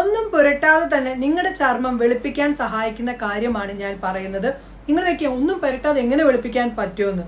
ഒന്നും പുരട്ടാതെ തന്നെ നിങ്ങളുടെ ചർമ്മം വെളുപ്പിക്കാൻ സഹായിക്കുന്ന കാര്യമാണ് ഞാൻ പറയുന്നത്. നിങ്ങൾ ഒന്നും പുരട്ടാതെ എങ്ങനെ വെളുപ്പിക്കാൻ പറ്റുമെന്ന്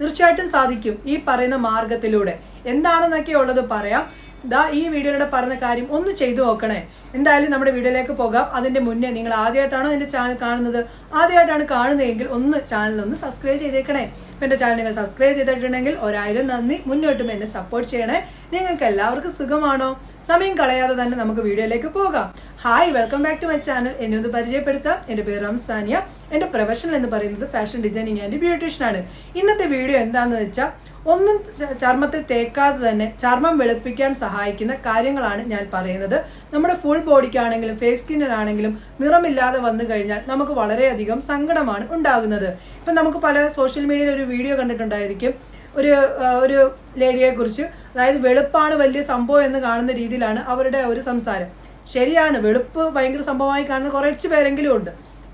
തീർച്ചയായിട്ടും സാധിക്കും ഈ പറയുന്ന മാർഗത്തിലൂടെ. എന്താണെന്നൊക്കെ ഉള്ളത് പറയാം. ദാ ഈ വീഡിയോയിലൂടെ പറഞ്ഞ കാര്യം ഒന്ന് ചെയ്തു നോക്കണേ. എന്തായാലും നമ്മുടെ വീഡിയോയിലേക്ക് പോകാം. അതിന്റെ മുന്നേ നിങ്ങൾ ആദ്യമായിട്ടാണോ എന്റെ ചാനൽ കാണുന്നത്? ആദ്യമായിട്ടാണ് കാണുന്നതെങ്കിൽ ഒന്ന് ചാനൽ ഒന്ന് സബ്സ്ക്രൈബ് ചെയ്തേക്കണേ. ഇപ്പം എന്റെ ചാനൽ നിങ്ങൾ സബ്സ്ക്രൈബ് ചെയ്തിട്ടുണ്ടെങ്കിൽ ഒരായിരം നന്ദി. മുന്നോട്ടും എന്നെ സപ്പോർട്ട് ചെയ്യണേ. നിങ്ങൾക്ക് എല്ലാവർക്കും സുഖമാണോ? സമയം കളയാതെ തന്നെ നമുക്ക് വീഡിയോയിലേക്ക് പോകാം. Hi welcome back to my channel എന്നെ ഒന്ന് പരിചയപ്പെടുത്താം. എന്റെ പേര് റംസാനിയ. എന്റെ പ്രൊഫഷൻ എന്ന് പറയുന്നത് ഫാഷൻ ഡിസൈനിങ് ആൻഡ് ബ്യൂട്ടീഷ്യൻ ആണ്. ഇന്നത്തെ വീഡിയോ എന്താണെന്ന് വെച്ചാൽ ഒന്നും ചർമ്മത്തിൽ തേക്കാതെ തന്നെ ചർമ്മം വെളുപ്പിക്കാൻ സഹായിക്കുന്ന കാര്യങ്ങളാണ് ഞാൻ പറയുന്നത്. നമ്മുടെ ഫുൾ ബോഡിക്കാണെങ്കിലും ഫേസ് സ്കിന്നിനാണെങ്കിലും നിറമില്ലാതെ വന്നു കഴിഞ്ഞാൽ നമുക്ക് വളരെയധികം സങ്കടമാണ് ഉണ്ടാകുന്നത്. ഇപ്പം നമുക്ക് പല സോഷ്യൽ മീഡിയയിൽ ഒരു വീഡിയോ കണ്ടിട്ടുണ്ടായിരിക്കും. ഒരു ഒരു ലേഡിയെ കുറിച്ച്. അതായത് വെളുപ്പാണ് വലിയ സംഭവം എന്ന് കാണുന്ന രീതിയിലാണ് അവരുടെ ഒരു സംസാരം. ശരിയാണ് വെളുപ്പ് ഭയങ്കര സംഭവമായി കാണുന്ന കുറച്ച് പേരെങ്കിലും ഉണ്ട്.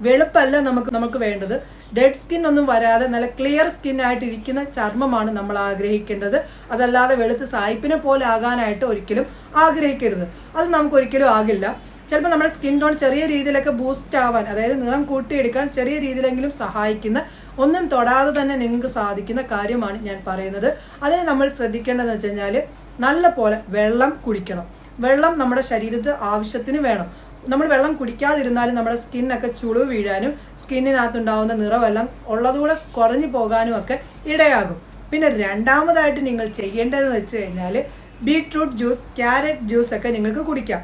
വെളുപ്പല്ല നമുക്ക് നമുക്ക് വേണ്ടത്. ഡെഡ് സ്കിൻ ഒന്നും വരാതെ നല്ല ക്ലിയർ സ്കിൻ ആയിട്ട് ഇരിക്കുന്ന ചർമ്മമാണ് നമ്മൾ ആഗ്രഹിക്കേണ്ടത്. അതല്ലാതെ വെളുത്ത് സായിപ്പിനെ പോലെ ആകാനായിട്ട് ഒരിക്കലും ആഗ്രഹിക്കരുത്. അത് നമുക്ക് ഒരിക്കലും ആകില്ല. ചിലപ്പോൾ നമ്മുടെ സ്കിൻ ടോൺ ചെറിയ രീതിയിലൊക്കെ ബൂസ്റ്റ് ആവാൻ അതായത് നിറം കൂട്ടിയെടുക്കാൻ ചെറിയ രീതിയിലെങ്കിലും സഹായിക്കുന്ന ഒന്നും തൊടാതെ തന്നെ നിങ്ങൾക്ക് സാധിക്കുന്ന കാര്യമാണ് ഞാൻ പറയുന്നത്. അതിന് നമ്മൾ ശ്രദ്ധിക്കേണ്ടതെന്ന് വെച്ച് കഴിഞ്ഞാൽ നല്ല പോലെ വെള്ളം കുടിക്കണം. വെള്ളം നമ്മുടെ ശരീരത്തിന് ആവശ്യത്തിന് വേണം. നമ്മൾ വെള്ളം കുടിക്കാതിരുന്നാലും നമ്മുടെ സ്കിന്നൊക്കെ ചുളിവ് വീഴാനും സ്കിന്നിനകത്തുണ്ടാവുന്ന നിറവെല്ലാം ഉള്ളതുകൂടെ കുറഞ്ഞു പോകാനും ഒക്കെ ഇടയാകും. പിന്നെ രണ്ടാമതായിട്ട് നിങ്ങൾ ചെയ്യേണ്ടതെന്ന് വെച്ച് കഴിഞ്ഞാൽ ബീട്രൂട്ട് ജ്യൂസ് ക്യാരറ്റ് ജ്യൂസ് ഒക്കെ നിങ്ങൾക്ക് കുടിക്കാം.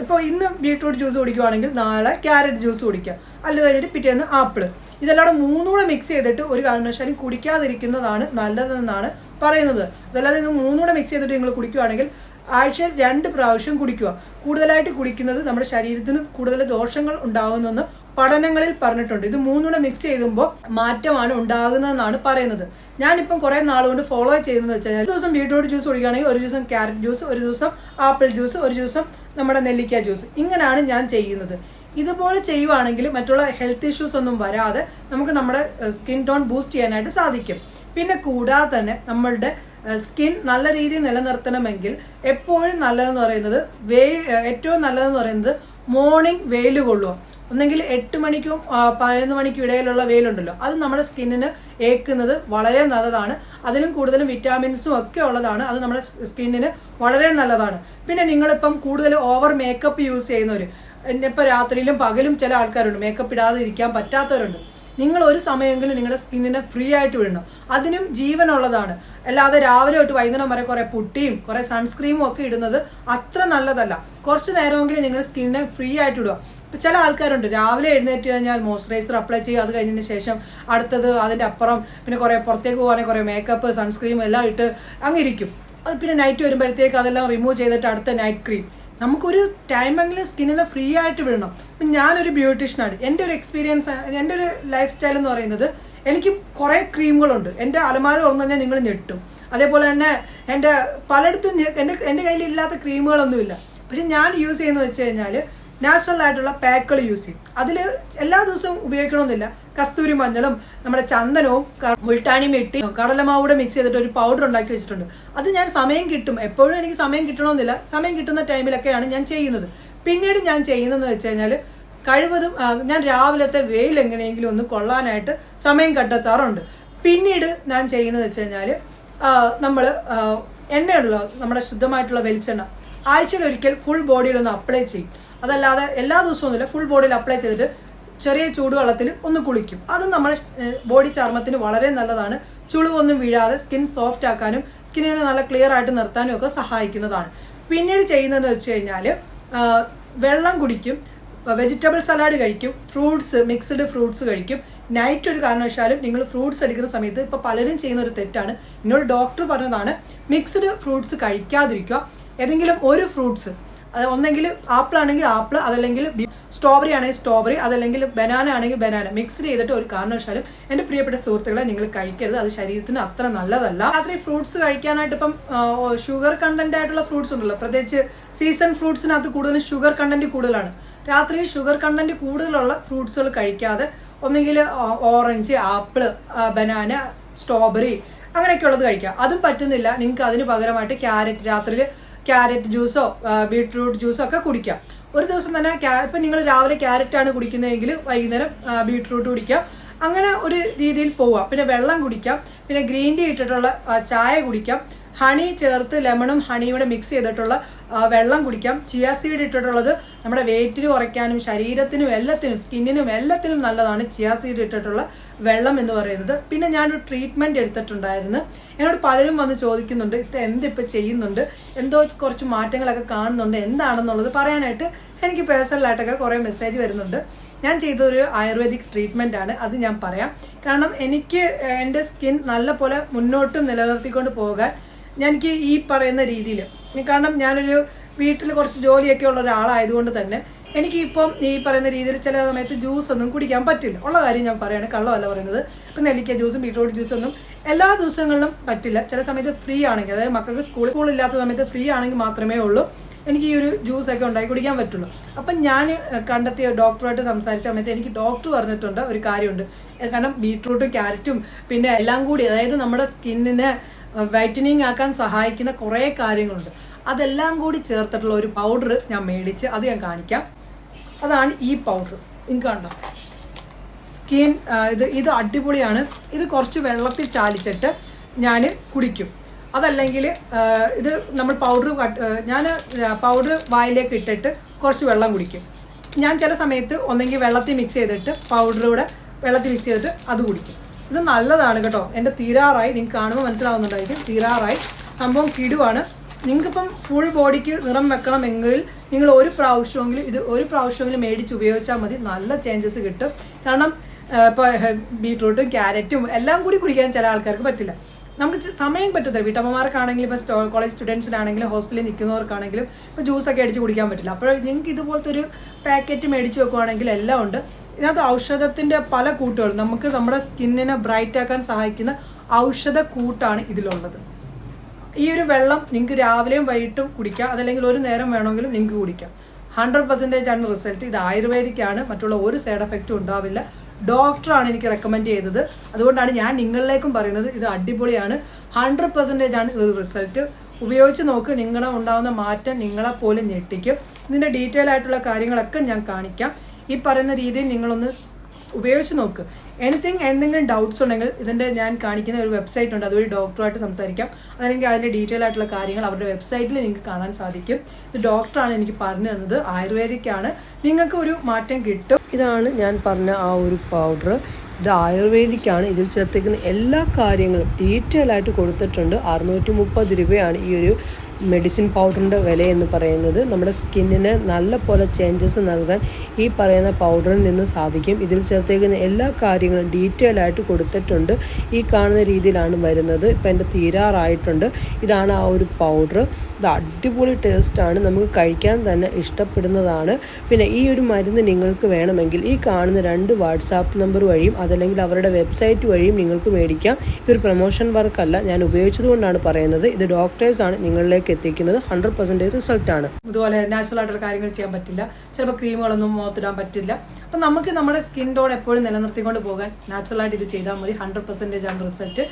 ഇപ്പോൾ ഇന്ന് ബീട്രൂട്ട് ജ്യൂസ് കുടിക്കുവാണെങ്കിൽ നാളെ ക്യാരറ്റ് ജ്യൂസ് കുടിക്കാം. അല്ല കഴിഞ്ഞിട്ട് പിറ്റേന്ന് ആപ്പിൾ ഇതെല്ലാം കൂടെ മൂന്നും മിക്സ് ചെയ്തിട്ട് ഒരു കാരണവശാലും കുടിക്കാതിരിക്കുന്നതാണ് നല്ലതെന്നാണ് പറയുന്നത്. അതല്ലാതെ ഇത് മൂന്നൂടെ മിക്സ് ചെയ്തിട്ട് നിങ്ങൾ കുടിക്കുവാണെങ്കിൽ ആഴ്ചയിൽ രണ്ട് പ്രാവശ്യം കുടിക്കുക. കൂടുതലായിട്ട് കുടിക്കുന്നത് നമ്മുടെ ശരീരത്തിന് കൂടുതൽ ദോഷങ്ങൾ ഉണ്ടാകുന്നെന്ന് പഠനങ്ങളിൽ പറഞ്ഞിട്ടുണ്ട്. ഇത് മൂന്നൂടെ മിക്സ് ചെയ്യുമ്പോൾ മാറ്റമാണ് ഉണ്ടാകുന്നതെന്നാണ് പറയുന്നത്. ഞാനിപ്പം കുറേ നാളുകൊണ്ട് ഫോളോ ചെയ്യുന്നത് വെച്ചാൽ ഒരു ദിവസം ബീട്രൂട്ട് ജ്യൂസ് കുടിക്കുകയാണെങ്കിൽ ഒരു ദിവസം ക്യാരറ്റ് ജ്യൂസ് ഒരു ദിവസം ആപ്പിൾ ജ്യൂസ് ഒരു ദിവസം നമ്മുടെ നെല്ലിക്ക ജ്യൂസ് ഇങ്ങനെയാണ് ഞാൻ ചെയ്യുന്നത്. ഇതുപോലെ ചെയ്യുവാണെങ്കിൽ മറ്റുള്ള ഹെൽത്ത് ഇഷ്യൂസ് ഒന്നും വരാതെ നമുക്ക് നമ്മുടെ സ്കിൻ ടോൺ ബൂസ്റ്റ് ചെയ്യാനായിട്ട് സാധിക്കും. പിന്നെ കൂടാതെ തന്നെ നമ്മളുടെ സ്കിൻ നല്ല രീതിയിൽ നിലനിർത്തണമെങ്കിൽ എപ്പോഴും നല്ലതെന്ന് പറയുന്നത് വേ ഏറ്റവും നല്ലതെന്ന് പറയുന്നത് മോർണിംഗ് വെയിൽ കൊള്ളുക. ഒന്നെങ്കിൽ എട്ട് മണിക്കും പതിനൊന്ന് മണിക്കും ഇടയിലുള്ള വെയിലുണ്ടല്ലോ. അത് നമ്മുടെ സ്കിന്നിന് ഏക്കുന്നത് വളരെ നല്ലതാണ്. അതിനും കൂടുതലും വിറ്റാമിൻസും ഒക്കെ ഉള്ളതാണ്. അത് നമ്മുടെ സ്കിന്നിന് വളരെ നല്ലതാണ്. പിന്നെ നിങ്ങളിപ്പം കൂടുതൽ ഓവർ മേക്കപ്പ് യൂസ് ചെയ്യുന്നവർ ഇപ്പം രാത്രിയിലും പകലും ചില ആൾക്കാരുണ്ട്. മേക്കപ്പ് ഇടാതെ ഇരിക്കാൻ പറ്റാത്തവരുണ്ട്. നിങ്ങൾ ഒരു സമയമെങ്കിലും നിങ്ങളുടെ സ്കിന്നിനെ ഫ്രീ ആയിട്ട് വിടണം. അതിനും ജീവനുള്ളതാണ്. അല്ലാതെ രാവിലെ തൊട്ട് വൈകുന്നേരം വരെ കുറെ പുട്ടിയും കുറെ സൺസ്ക്രീമും ഒക്കെ ഇടുന്നത് അത്ര നല്ലതല്ല. കുറച്ച് നേരമെങ്കിലും നിങ്ങളുടെ സ്കിന്നിനെ ഫ്രീ ആയിട്ട് വിടുക. ഇപ്പം ചില ആൾക്കാരുണ്ട്. രാവിലെ എഴുന്നേറ്റ് കഴിഞ്ഞാൽ മോയ്സ്ചറൈസർ അപ്ലൈ ചെയ്യുക. അത് കഴിഞ്ഞതിന് ശേഷം അടുത്തത് അതിന്റെ അപ്പുറം പിന്നെ കുറേ പുറത്തേക്ക് പോകാണെങ്കിൽ കുറേ മേക്കപ്പ് സൺസ്ക്രീം എല്ലാം ഇട്ട് അങ്ങിരിക്കും അത് പിന്നെ നൈറ്റ് വരുമ്പോഴത്തേക്ക് അതെല്ലാം റിമൂവ് ചെയ്തിട്ട് അടുത്ത നൈറ്റ് ക്രീം നമുക്കൊരു ടൈമെങ്കിലും സ്കിന്നിനെ ഫ്രീ ആയിട്ട് വിടണം. ഇപ്പം ഞാനൊരു ബ്യൂട്ടീഷ്യനാണ് എന്റെ ഒരു എക്സ്പീരിയൻസ് എന്റെ ഒരു ലൈഫ് സ്റ്റൈൽ എന്ന് പറയുന്നത് എനിക്ക് കുറേ ക്രീമുകളുണ്ട് എന്റെ അലമാര തുറന്നു കഴിഞ്ഞാൽ നിങ്ങൾ ഞെട്ടും. അതേപോലെ തന്നെ എന്റെ പലയിടത്തും എന്റെ എന്റെ കയ്യിൽ ഇല്ലാത്ത ക്രീമുകളൊന്നുമില്ല പക്ഷെ ഞാൻ യൂസ് ചെയ്യുന്നത് വെച്ച് കഴിഞ്ഞാൽ നാച്ചുറൽ ആയിട്ടുള്ള പാക്കുകൾ യൂസ് ചെയ്യും. അതിൽ എല്ലാ ദിവസവും ഉപയോഗിക്കണമെന്നില്ല. കസ്തൂരി മഞ്ഞളും നമ്മുടെ ചന്ദനവും മുൾട്ടാണിയും ഇട്ടി കടലമാവൂടെ മിക്സ് ചെയ്തിട്ട് ഒരു പൗഡർ ഉണ്ടാക്കി വെച്ചിട്ടുണ്ട്. അത് ഞാൻ സമയം കിട്ടും. എപ്പോഴും എനിക്ക് സമയം കിട്ടണമെന്നില്ല. സമയം കിട്ടുന്ന ടൈമിലൊക്കെയാണ് ഞാൻ ചെയ്യുന്നത്. പിന്നീട് ഞാൻ ചെയ്യുന്നതെന്ന് വെച്ച് കഴിഞ്ഞാൽ കഴിവതും ഞാൻ രാവിലത്തെ വെയിൽ എങ്ങനെയെങ്കിലും ഒന്ന് കൊള്ളാനായിട്ട് സമയം കണ്ടെത്താറുണ്ട്. പിന്നീട് ഞാൻ ചെയ്യുന്നത് വെച്ച് കഴിഞ്ഞാൽ നമ്മൾ എണ്ണയുള്ള നമ്മുടെ ശുദ്ധമായിട്ടുള്ള വെളിച്ചെണ്ണ. ആഴ്ചയിൽ ഒരിക്കൽ ഫുൾ ബോഡിയിലൊന്ന് അപ്ലൈ ചെയ്യും. അതല്ലാതെ എല്ലാ ദിവസവും ഒന്നുമില്ല. ഫുൾ ബോഡിയിൽ അപ്ലൈ ചെയ്തിട്ട് ചെറിയ ചൂടുവെള്ളത്തിൽ ഒന്ന് കുളിക്കും. അതും നമ്മുടെ ബോഡി ചർമ്മത്തിന് വളരെ നല്ലതാണ്. ചുളിവൊന്നും വീഴാതെ സ്കിൻ സോഫ്റ്റ് ആക്കാനും സ്കിന്നിനെ നല്ല ക്ലിയർ ആയിട്ട് നിർത്താനും ഒക്കെ സഹായിക്കുന്നതാണ്. പിന്നീട് ചെയ്യുന്നതെന്ന് വെച്ച് കഴിഞ്ഞാൽ വെള്ളം കുടിക്കും വെജിറ്റബിൾ സലാഡ് കഴിക്കും ഫ്രൂട്ട്സ് മിക്സ്ഡ് ഫ്രൂട്ട്സ് കഴിക്കും. നൈറ്റ് ഒരു കാരണവശാലും നിങ്ങൾ ഫ്രൂട്ട്സ് എടുക്കുന്ന സമയത്ത് ഇപ്പോൾ പലരും ചെയ്യുന്ന ഒരു തെറ്റാണ്. എന്നോട് ഡോക്ടർ പറഞ്ഞതാണ് മിക്സ്ഡ് ഫ്രൂട്ട്സ് കഴിക്കാതിരിക്കുക. ഏതെങ്കിലും ഒരു ഫ്രൂട്ട്സ് അത് ഒന്നെങ്കിൽ ആപ്പിൾ ആണെങ്കിൽ ആപ്പിൾ അതല്ലെങ്കിൽ സ്ട്രോബെറി ആണെങ്കിൽ സ്ട്രോബെറി അതല്ലെങ്കിൽ ബനാന ആണെങ്കിൽ ബനാന. മിക്സ് ചെയ്തിട്ട് ഒരു കാരണവശാലും എന്റെ പ്രിയപ്പെട്ട സുഹൃത്തുക്കളെ നിങ്ങൾ കഴിക്കരുത്. അത് ശരീരത്തിന് അത്ര നല്ലതല്ല. രാത്രി ഫ്രൂട്ട്സ് കഴിക്കാനായിട്ട് ഇപ്പം ഷുഗർ കണ്ടന്റ് ആയിട്ടുള്ള ഫ്രൂട്ട്സ് ഉണ്ടല്ലോ. പ്രത്യേകിച്ച് സീസൺ ഫ്രൂട്ട്സിനകത്ത് കൂടുതലും ഷുഗർ കണ്ടന്റ് കൂടുതലാണ്. രാത്രി ഷുഗർ കണ്ടന്റ് കൂടുതലുള്ള ഫ്രൂട്ട്സുകൾ കഴിക്കാതെ ഒന്നെങ്കിൽ ഓറഞ്ച് ആപ്പിൾ ബനാന സ്ട്രോബെറി അങ്ങനെയൊക്കെ ഉള്ളത് കഴിക്കാം. അതും പറ്റുന്നില്ല. നിങ്ങൾക്ക് അതിന് പകരമായിട്ട് ക്യാരറ്റ് രാത്രിയിൽ ക്യാരറ്റ് ജ്യൂസോ ബീട്രൂട്ട് ജ്യൂസോ ഒക്കെ കുടിക്കാം. ഒരു ദിവസം തന്നെ ഇപ്പം നിങ്ങൾ രാവിലെ ക്യാരറ്റ് ആണ് കുടിക്കുന്നതെങ്കിൽ വൈകുന്നേരം ബീട്രൂട്ട് കുടിക്കാം. അങ്ങനെ ഒരു രീതിയിൽ പോവാം. പിന്നെ വെള്ളം കുടിക്കാം. പിന്നെ ഗ്രീൻ ടീ ഇട്ടിട്ടുള്ള ചായ കുടിക്കാം. ഹണി ചേർത്ത് ലെമണും ഹണിയും കൂടെ മിക്സ് ചെയ്തിട്ടുള്ള വെള്ളം കുടിക്കാം. ചിയ സീഡ് ഇട്ടിട്ടുള്ളത് നമ്മുടെ വെയിറ്റിന് കുറയ്ക്കാനും ശരീരത്തിനും എല്ലാത്തിനും സ്കിന്നിനും എല്ലാത്തിനും നല്ലതാണ് ചിയ സീഡ് ഇട്ടിട്ടുള്ള വെള്ളം എന്ന് പറയുന്നത്. പിന്നെ ഞാനൊരു ട്രീറ്റ്മെന്റ് എടുത്തിട്ടുണ്ടായിരുന്നു. എന്നോട് പലരും വന്ന് ചോദിക്കുന്നുണ്ട് ഇത് എന്തിപ്പോൾ ചെയ്യുന്നുണ്ട്? എന്തോ കുറച്ച് മാറ്റങ്ങളൊക്കെ കാണുന്നുണ്ട്. എന്താണെന്നുള്ളത് പറയാനായിട്ട് എനിക്ക് പേഴ്സണലായിട്ടൊക്കെ കുറേ മെസ്സേജ് വരുന്നുണ്ട്. ഞാൻ ചെയ്തൊരു ആയുർവേദിക് ട്രീറ്റ്മെന്റ് ആണ്. അത് ഞാൻ പറയാം. കാരണം എനിക്ക് എന്റെ സ്കിൻ നല്ല പോലെ മുന്നോട്ടും നിലനിർത്തിക്കൊണ്ട് പോകാൻ എനിക്ക് ഈ പറയുന്ന രീതിയിൽ കാരണം ഞാനൊരു വീട്ടിൽ കുറച്ച് ജോലിയൊക്കെ ഉള്ള ഒരാളായതുകൊണ്ട് തന്നെ എനിക്കിപ്പം ഈ പറയുന്ന രീതിയിൽ ചില സമയത്ത് ജ്യൂസ് ഒന്നും കുടിക്കാൻ പറ്റില്ല. ഉള്ള കാര്യം ഞാൻ പറയുകയാണ് കള്ളമല്ല പറയുന്നത്. ഇപ്പം നെല്ലിക്ക ജ്യൂസും ബീട്രൂട്ട് ജ്യൂസൊന്നും എല്ലാ ദിവസങ്ങളിലും പറ്റില്ല. ചില സമയത്ത് ഫ്രീ ആണെങ്കിൽ അതായത് മക്കൾക്ക് സ്കൂൾ സ്കൂളില്ലാത്ത സമയത്ത് ഫ്രീ ആണെങ്കിൽ മാത്രമേ ഉള്ളൂ. എനിക്ക് ഈ ഒരു ജ്യൂസൊക്കെ ഉണ്ടാക്കി കുടിക്കാൻ പറ്റുള്ളൂ. അപ്പം ഞാൻ കണ്ടെത്തിയ ഡോക്ടറുമായിട്ട് സംസാരിച്ച സമയത്ത് എനിക്ക് ഡോക്ടർ പറഞ്ഞിട്ടുണ്ട് ഒരു കാര്യമുണ്ട്. കാരണം ബീട്രൂട്ടും ക്യാരറ്റും പിന്നെ എല്ലാം കൂടി അതായത് നമ്മുടെ സ്കിന്നിനെ വൈറ്റനിങ് ആക്കാൻ സഹായിക്കുന്ന കുറേ കാര്യങ്ങളുണ്ട്. അതെല്ലാം കൂടി ചേർത്തിട്ടുള്ള ഒരു പൗഡർ ഞാൻ മേടിച്ച് അത് ഞാൻ കാണിക്കാം. അതാണ് ഈ പൗഡർ. നിങ്ങൾക്ക് കണ്ടോ? സ്കിൻ ഇത് ഇത് അടിപൊളിയാണ്. ഇത് കുറച്ച് വെള്ളത്തിൽ ചാലിച്ചിട്ട് ഞാൻ കുടിക്കും. അതല്ലെങ്കിൽ ഇത് നമ്മൾ പൗഡർ ഞാൻ പൗഡർ വായിലേക്ക് ഇട്ടിട്ട് കുറച്ച് വെള്ളം കുടിക്കും. ഞാൻ ചില സമയത്ത് ഒന്നെങ്കിൽ വെള്ളത്തിൽ മിക്സ് ചെയ്തിട്ട് പൗഡർ കൂടെ വെള്ളത്തിൽ മിക്സ് ചെയ്തിട്ട് അത് കുടിക്കും. ഇത് നല്ലതാണ് കേട്ടോ. എന്റെ തീരാറായി. നിങ്ങൾക്ക് കാണുമ്പോൾ മനസ്സിലാവുന്നുണ്ടായിരിക്കും. തീരാറായി. സംഭവം കിടുവാണ്. നിങ്ങൾക്കിപ്പം ഫുൾ ബോഡിക്ക് നിറം വെക്കണമെങ്കിൽ നിങ്ങൾ ഒരു പ്രാവശ്യമെങ്കിലും ഇത് ഒരു പ്രാവശ്യമെങ്കിലും മേടിച്ച് ഉപയോഗിച്ചാൽ മതി. നല്ല ചേഞ്ചസ് കിട്ടും. കാരണം ഇപ്പോൾ ബീട്രൂട്ടും ക്യാരറ്റും എല്ലാം കൂടി കുടിക്കാൻ ചില ആൾക്കാർക്ക് പറ്റില്ല. നമുക്ക് സമയം പറ്റത്തില്ല. വീട്ടമ്മമാർക്കാണെങ്കിലും ഇപ്പോൾ കോളേജ് സ്റ്റുഡൻസിനാണെങ്കിലും ഹോസ്റ്റലിൽ നിൽക്കുന്നവർക്കാണെങ്കിലും ഇപ്പോൾ ജ്യൂസൊക്കെ അടിച്ച് കുടിക്കാൻ പറ്റില്ല. അപ്പോൾ നിങ്ങൾക്ക് ഇതുപോലത്തെ ഒരു പാക്കറ്റ് മേടിച്ച് വെക്കുവാണെങ്കിൽ എല്ലാം ഉണ്ട്. ഇതിനകത്ത് ഔഷധത്തിന്റെ പല കൂട്ടുകളും. നമുക്ക് നമ്മുടെ സ്കിന്നിനെ ബ്രൈറ്റ് ആക്കാൻ സഹായിക്കുന്ന ഔഷധ കൂട്ടാണ് ഇതിലുള്ളത്. ഈ ഒരു വെള്ളം നിങ്ങൾക്ക് രാവിലെയും വൈകിട്ടും കുടിക്കാം. അതല്ലെങ്കിൽ ഒരു നേരം വേണമെങ്കിലും നിങ്ങൾക്ക് കുടിക്കാം. ഹൺഡ്രഡ് പെർസെന്റേജ് ആണ് റിസൾട്ട് ഇത് ആയുർവേദിക്കാണ്. മറ്റുള്ള ഒരു സൈഡ് എഫക്റ്റും ഉണ്ടാവില്ല. ഡോക്ടറാണ് എനിക്ക് റെക്കമെൻഡ് ചെയ്തത്. അതുകൊണ്ടാണ് ഞാൻ നിങ്ങളിലേക്കും പറയുന്നത് ഇത് അടിപൊളിയാണ്. ഹൺഡ്രഡ് പെർസെന്റേജ് ആണ് ഇത് റിസൾട്ട് ഉപയോഗിച്ച് നോക്ക് നിങ്ങളെ ഉണ്ടാകുന്ന മാറ്റം നിങ്ങളെ പോലും ഞെട്ടിക്കും. ഇതിന്റെ ഡീറ്റെയിൽ ആയിട്ടുള്ള കാര്യങ്ങളൊക്കെ ഞാൻ കാണിക്കാം. ഈ പറയുന്ന രീതിയിൽ നിങ്ങളൊന്ന് ഉപയോഗിച്ച് നോക്ക്. എനിത്തിങ് എന്തെങ്കിലും ഡൗട്ട്സ് ഉണ്ടെങ്കിൽ ഇതിന്റെ ഞാൻ കാണിക്കുന്ന ഒരു വെബ്സൈറ്റ് ഉണ്ട്. അതുവഴി ഡോക്ടറുമായിട്ട് സംസാരിക്കാം. അതല്ലെങ്കിൽ അതിന്റെ ഡീറ്റെയിൽ ആയിട്ടുള്ള കാര്യങ്ങൾ അവരുടെ വെബ്സൈറ്റിൽ നിങ്ങൾക്ക് കാണാൻ സാധിക്കും. ഇത് ഡോക്ടറാണ് എനിക്ക് പറഞ്ഞു തന്നത്. ആയുർവേദിക്കാണ്. നിങ്ങൾക്ക് ഒരു മാറ്റം കിട്ടും. ഇതാണ് ഞാൻ പറഞ്ഞ ആ ഒരു പൗഡർ ഇത് ആയുർവേദിക്കാണ്. ഇതിൽ ചേർത്തേക്കുന്ന എല്ലാ കാര്യങ്ങളും ഡീറ്റെയിൽ ആയിട്ട് കൊടുത്തിട്ടുണ്ട്. അറുന്നൂറ്റി മുപ്പത് രൂപയാണ് ഈ ഒരു മെഡിസിൻ പൗഡറിന്റെ വില എന്ന് പറയുന്നത് നമ്മുടെ സ്കിന്നിന് നല്ല പോലെ ചേഞ്ചസ് നൽകാൻ ഈ പറയുന്ന പൗഡറിൽ നിന്ന് സാധിക്കും. ഇതിൽ ചേർത്തേക്കുന്ന എല്ലാ കാര്യങ്ങളും ഡീറ്റെയിൽ ആയിട്ട് കൊടുത്തിട്ടുണ്ട്. ഈ കാണുന്ന രീതിയിലാണ് വരുന്നത്. ഇപ്പം എന്റെ തീരാറായിട്ടുണ്ട്. ഇതാണ് ആ ഒരു പൗഡർ ഇത് അടിപൊളി ടേസ്റ്റാണ് നമുക്ക് കഴിക്കാൻ തന്നെ ഇഷ്ടപ്പെടുന്നതാണ്. പിന്നെ ഈ ഒരു മരുന്ന് നിങ്ങൾക്ക് വേണമെങ്കിൽ ഈ കാണുന്ന രണ്ട് വാട്സാപ്പ് നമ്പർ വഴിയും അതല്ലെങ്കിൽ അവരുടെ വെബ്സൈറ്റ് വഴിയും നിങ്ങൾക്ക് മേടിക്കാം. ഇതൊരു പ്രൊമോഷൻ വർക്കല്ല ഞാൻ ഉപയോഗിച്ചതുകൊണ്ടാണ് പറയുന്നത്. ഇത് ഡോക്ടേഴ്സാണ് നിങ്ങളിലേക്ക് എത്തിക്കുന്നത് ഹൺഡ്രഡ് പെർസെന്റേജ് റിസൾട്ടാണ് ഇതുപോലെ നാച്ചുറൽ ആയിട്ടുള്ള കാര്യങ്ങൾ ചെയ്യാൻ പറ്റില്ല. ചിലപ്പോൾ ക്രീമുകളൊന്നും മുഖത്തിടാൻ പറ്റില്ല. അപ്പം നമുക്ക് നമ്മുടെ സ്കിൻ ടോൺ എപ്പോഴും നിലനിർത്തിക്കൊണ്ട് പോകാൻ നാച്ചുറലായിട്ട് ഇത് ചെയ്താൽ മതി. ഹൺഡ്രഡ് പെർസെന്റേജ് ആണ് റിസൾട്ട്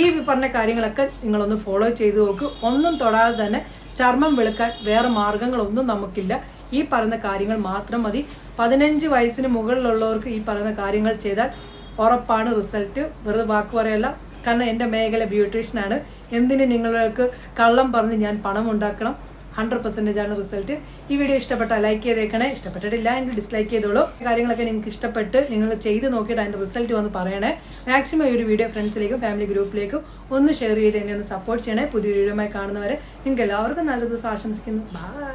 ഈ പറഞ്ഞ കാര്യങ്ങളൊക്കെ നിങ്ങളൊന്ന് ഫോളോ ചെയ്ത് നോക്ക്. ഒന്നും തൊടാതെ തന്നെ ചർമ്മം വെളുക്കാൻ വേറെ മാർഗങ്ങളൊന്നും നമുക്കില്ല. ഈ പറയുന്ന കാര്യങ്ങൾ മാത്രം മതി. പതിനഞ്ച് വയസ്സിന് മുകളിലുള്ളവർക്ക് ഈ പറയുന്ന കാര്യങ്ങൾ ചെയ്താൽ ഉറപ്പാണ് റിസൾട്ട് വെറുതെ വാക്ക് പറയല്ല. കാരണം എന്റെ മേഖല ബ്യൂട്ടീഷ്യനാണ് എന്തിന് നിങ്ങൾക്ക് കള്ളം പറഞ്ഞ് ഞാൻ പണം ഉണ്ടാക്കണം? ഹൺഡ്രഡ് പെർസെന്റേജ് ആണ് റിസൾട്ട് ഈ വീഡിയോ ഇഷ്ടപ്പെട്ടാൽ ലൈക്ക് ചെയ്തേക്കണേ. ഇഷ്ടപ്പെട്ടിട്ടില്ല എങ്കിൽ ഡിസ്ലൈക്ക് ചെയ്തോളൂ. കാര്യങ്ങളൊക്കെ നിങ്ങൾക്ക് ഇഷ്ടപ്പെട്ട് നിങ്ങൾ ചെയ്ത് നോക്കിയിട്ട് അതിന്റെ റിസൾട്ട് വന്ന് പറയണേ. മാക്സിമം ഈ ഒരു വീഡിയോ ഫ്രണ്ട്സിലേക്കും ഫാമിലി ഗ്രൂപ്പിലേക്കും ഒന്ന് ഷെയർ ചെയ്ത് എന്നെ ഒന്ന് സപ്പോർട്ട് ചെയ്യണേ. പുതിയ വീഡിയോമായി കാണുന്നവരെ നിങ്ങൾക്ക് എല്ലാവർക്കും നല്ല ദിവസം ആശംസിക്കുന്നു. ബൈ